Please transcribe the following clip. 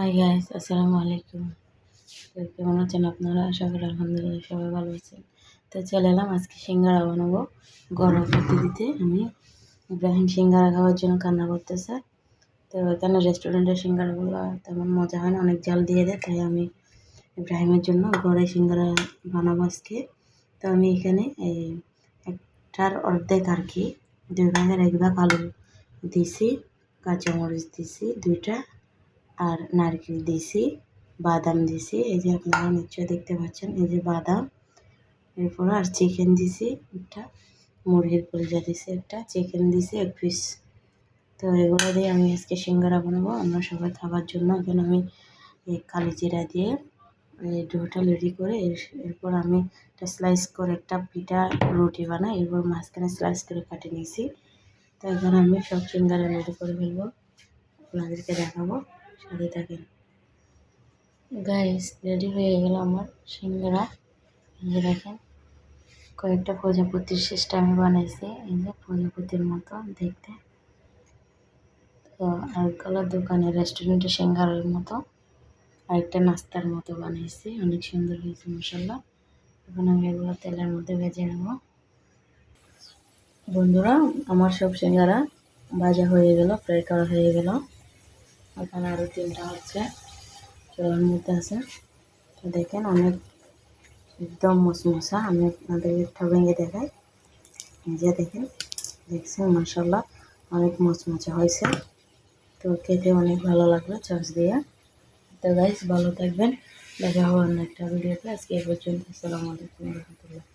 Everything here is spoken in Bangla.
হাই গাইস আসসালামু আলাইকুম। কেমন আছেন আপনারা? আশা করি আলহামদুলিল্লাহ সবাই ভালো আছেন। তো চলে এলাম, আজকে সিঙ্গারা বানাবো। গরম পদ্ধতিতে আমি। ইব্রাহিম সিঙ্গারা খাওয়ার জন্য কান্না করতেছে। তো এখানে রেস্টুরেন্টের সিঙ্গারাগুলো তেমন মজা হয় না, অনেক জাল দিয়ে দেয়, তাই আমি ইব্রাহিমের জন্য ঘরে সিঙ্গারা বানাবো আজকে। তো আমি এখানে এই একটার অর্ধেক আর কি, দুই ভাগের এক ভাগ আলু দিছি, কাঁচামরিচ দিছি, দুইটা আর নারকেল দিছি বাদাম দিছি এই যে আপনারা নিশ্চয়ই দেখতে পাচ্ছেন, এই যে বাদাম, এরপর আর চিকেন দিছি একটা মুরগির কলিজা দিছি একটা চিকেন দিছি এক পিস তো এগুলো দিয়ে আমি আজকে সিঙ্গারা বানাবো, আমরা সবাই খাবার জন্য, এখন আমি এই কালি জিরা দিয়ে এই ডোটা রেডি করে এরপর আমি একটা স্লাইস করে একটা পিঠা রুটি বানাই, এরপর মাঝখানে স্লাইস করে কাটে নিয়েছি। তো এখন আমি সব সিঙ্গারা রেডি করে ফেলব, আপনাদেরকে দেখাবো। সাথে থাকেন। গাইস রেডি হয়ে গেল আমার সিঙ্গারা। এই দেখেন, কয়েকটা প্রজাপতির সিস্টেমে বানাইছি। এই যে প্রজাপতির মতো দেখতে। তো আরেকগুলো দোকানে রেস্টুরেন্টে সিঙ্গারের মতো। আরেকটা নাস্তার মতো বানাইছি। অনেক সুন্দর হয়েছে মশলা এখন আমি এগুলো তেলের মধ্যে ভেজে নেব। বন্ধুরা, আমার সব সিঙ্গারা ভাজা হয়ে গেল ফ্রাই করা হয়ে গেল। এখানে আরও তিনটা হচ্ছে, চুলার মধ্যে আছে। তো দেখেন অনেক একদম মশমশা আমি আপনাদের একটা ভেঙে দেখাই। যে দেখেন, দেখছেন মাসাল্লাহ অনেক মচমচে হয়েছে। তো খেতে অনেক ভালো লাগল চাষ দিয়ে। তো গাইস ভালো থাকবেন। দেখা হবে অন্য একটা ভিডিওতে। আজকে এ পর্যন্ত, আসসালামু আলাইকুম রহমতুল্লাহ।